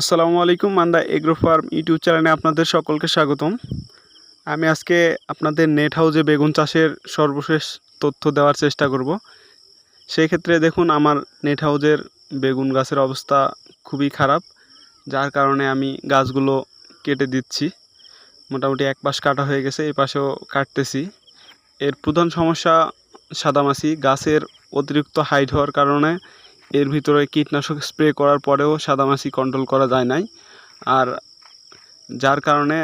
আসসালামু আলাইকুম, Manda agro farm YouTube চ্যানেলে আপনাদের সকলকে স্বাগতম। আমি আজকে আপনাদের নেট হাউজে বেগুন চাষের সর্বশেষ তথ্য দেওয়ার চেষ্টা করব। সেই ক্ষেত্রে দেখুন, আমার নেট হাউজের বেগুন গাছের অবস্থা খুবই খারাপ, যার কারণে আমি গাছগুলো কেটে দিচ্ছি। মোটামুটি এক পাশ কাটা হয়ে গেছে এই পাশেও কাটতেছি। এর প্রধান সমস্যা সাদামাছি, গাছের অতিরিক্ত হাইট হওয়ার কারণে এর ভিতরে কীটনাশক স্প্রে করার পরেও সাদামাছি কন্ট্রোল করা যায় নাই। আর যার কারণে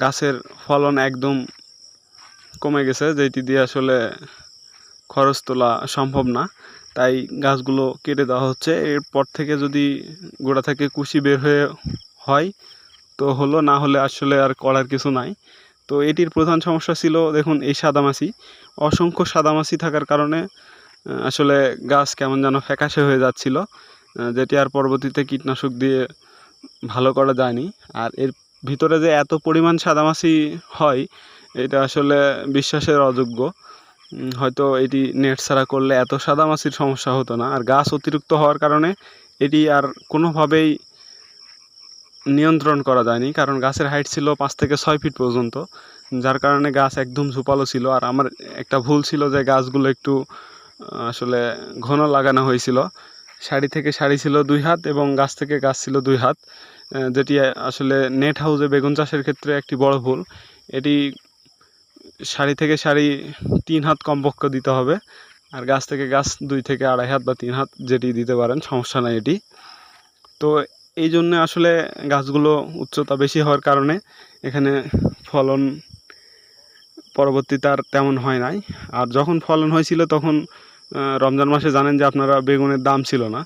গাছের ফলন একদম কমে গেছে, যেটি দিয়ে আসলে খরচ তোলা সম্ভব না। তাই গাছগুলো কেটে দেওয়া হচ্ছে। এরপর থেকে যদি গোড়া থেকে কুশি বের হয়ে হয়, তো হলো, না হলে আসলে আর করার কিছু নাই। তো এটির প্রধান সমস্যা ছিল, দেখুন, এই সাদামাছি। অসংখ্য সাদামাছি থাকার কারণে আসলে গাছ কেমন যেন ফ্যাকাশে হয়ে যাচ্ছিল যেটি আর পরবর্তীতে কীটনাশক দিয়ে ভালো করা যায়নি। আর এর ভিতরে যে এত পরিমাণ সাদামাছি হয়, এটা আসলে বিশ্বাসের অযোগ্য। হয়তো এটি নেট ছাড়া করলে এত সাদামাছির সমস্যা হতো না। আর গাছ অতিরিক্ত হওয়ার কারণে এটি আর কোনোভাবেই নিয়ন্ত্রণ করা যায়নি, কারণ গাছের হাইট ছিল পাঁচ থেকে ছয় ফিট পর্যন্ত, যার কারণে গাছ একদম ঝুপালো ছিল। আর আমার একটা ভুল ছিল যে গাছগুলো একটু আসলে ঘন লাগানো হয়েছিল। সারি থেকে সারি ছিল দুই হাত এবং গাছ থেকে গাছ ছিল দুই হাত যেটি আসলে নেট হাউসে বেগুন চাষের ক্ষেত্রে একটি বড় ভুল। এটি সারি থেকে সারি তিন হাত কমপক্ষে দিতে হবে আর গাছ থেকে গাছ দুই থেকে আড়াই হাত বা তিন হাত যেটি দিতে পারেন, সমস্যা নাই এটি। তো এই জন্য আসলে গাছগুলো উচ্চতা বেশি হওয়ার কারণে এখানে ফলন পরবর্তীতে আর তেমন হয় নাই। আর যখন ফলন হয়েছিল তখন রমজান মাসে জানেন যে আপনারা বেগুনের দাম ছিল না।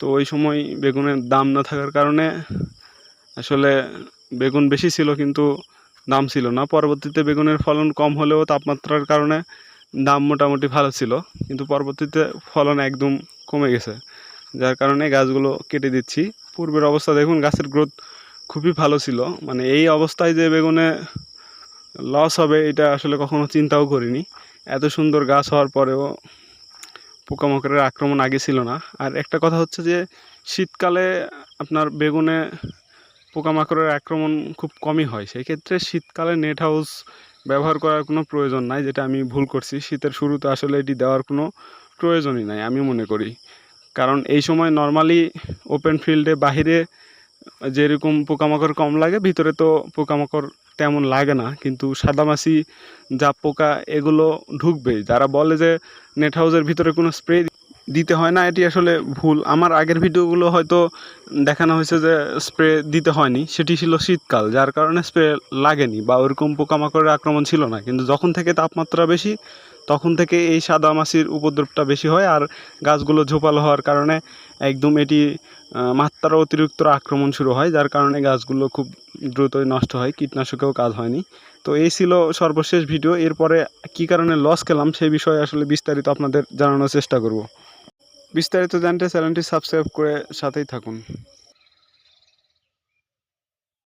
তো ওই সময় বেগুনের দাম না থাকার কারণে আসলে বেগুন বেশি ছিল কিন্তু দাম ছিল না। পরবর্তীতে বেগুনের ফলন কম হলেও তাপমাত্রার কারণে দাম মোটামুটি ভালো ছিল, কিন্তু পরবর্তীতে ফলন একদম কমে গেছে। যার কারণে গাছগুলো কেটে দিচ্ছি। পূর্বের অবস্থা দেখুন, গাছের গ্রোথ খুবই ভালো ছিল। মানে এই অবস্থায় যে বেগুনে লস হবে, এটা আসলে কখনো চিন্তাও করিনি। এত সুন্দর গাছ হওয়ার পরেও পোকামাকড়ের আক্রমণ আগে ছিল না। আর একটা কথা হচ্ছে যে, শীতকালে আপনার বেগুনে পোকামাকড়ের আক্রমণ খুব কমই হয়। সেই ক্ষেত্রে শীতকালে নেট হাউস ব্যবহার করার কোনো প্রয়োজন নাই, যেটা আমি ভুল করছি। শীতের শুরুতে আসলে এটি দেওয়ার কোনো প্রয়োজনই নাই, আমি মনে করি। কারণ এই সময় নর্মালি ওপেন ফিল্ডে বাহিরে যেরকম পোকামাকড় কম লাগে, ভিতরে তো পোকামাকড় তেমন লাগে না, কিন্তু সাদামাছি জাপ পোকা এগুলো ঢুকবেই যারা বলে যে নেট হাউসের ভিতরে কোনো স্প্রে দিতে হয় না, এটি আসলে ভুল। আমার আগের ভিডিওগুলো হয়তো দেখানো হয়েছে যে স্প্রে দিতে হয়নি, সেটি ছিল শীতকাল, যার কারণে স্প্রে লাগেনি বা ওরকম পোকামাকড়ের আক্রমণ ছিল না। কিন্তু যখন থেকে তাপমাত্রা বেশি তখন থেকে এই সাদা মাছির উপদ্রবটা বেশি হয় আর গাছগুলো ঝোপালো হওয়ার কারণে একদম এটি মাত্রার অতিরিক্ত আক্রমণ শুরু হয়, যার কারণে গাছগুলো খুব দ্রুতই নষ্ট হয়, কীটনাশকেও কাজ হয়নি। তো এই ছিল সর্বশেষ ভিডিও। এরপরে কী কারণে লস খেলাম সেই বিষয়ে আসলে বিস্তারিত আপনাদের জানানোর চেষ্টা করব। বিস্তারিত জানতে চ্যানেলটি সাবস্ক্রাইব করে সাথেই থাকুন।